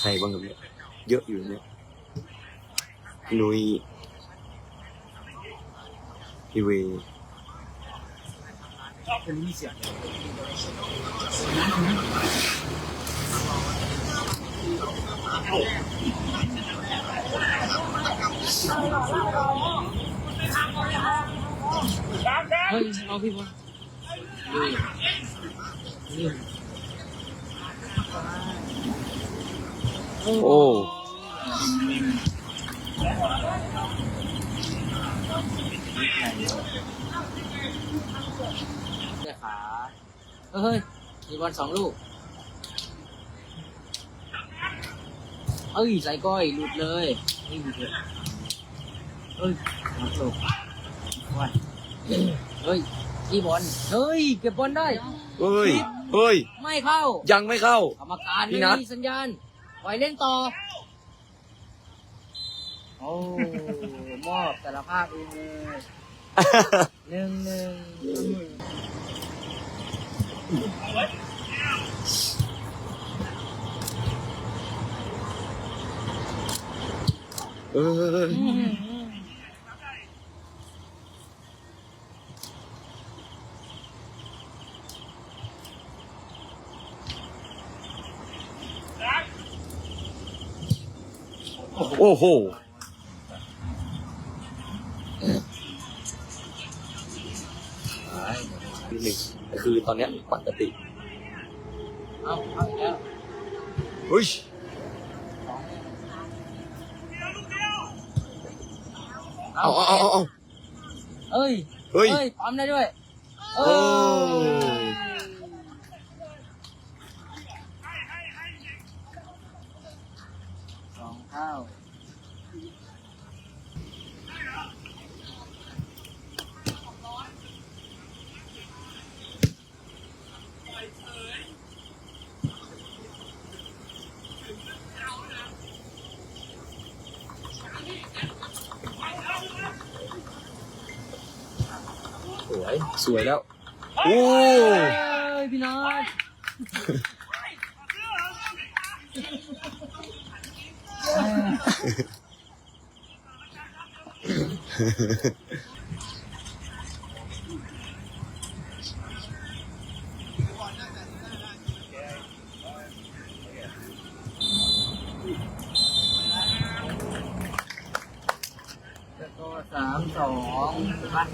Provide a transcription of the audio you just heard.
ใครบ้างครับเนี่ยเยอะอยู่เนี่ยนุยพี่เวเป็นมีเสียงเฮ้ยเอาพี่บอล โอ้เจ้าขาเฮ้ย มีบอลสองลูก เอ้ย ใส่ก้อยหลุดเลยนี่หลุดเลยเอ้ยหลุดลูกว่าเฮ้ยพี่บอล เฮ้ย เก็บบอลได้ เฮ้ย เฮ้ย ไม่เข้า ยังไม่เข้า กรรมการพี่ไม่นัทมีสัญญาณ ปล่อยเล่นต่อ โอ้ มอบแต่ละภาคเองเลยหนึ่งหนึ่งเอ้ย โอ้โหนิดหนึ่งคือตอนเนี้ยปกติเอาเอาอีกแล้วเฮ้ยเอาเอาเอาเอาเอาเอ้ยเฮ้ยปั๊มได้ด้วยโอ้ส องเท่าสวย สวยแล้ว โอ้ยพี่นัทแล้วก็ สามสองถูกปะ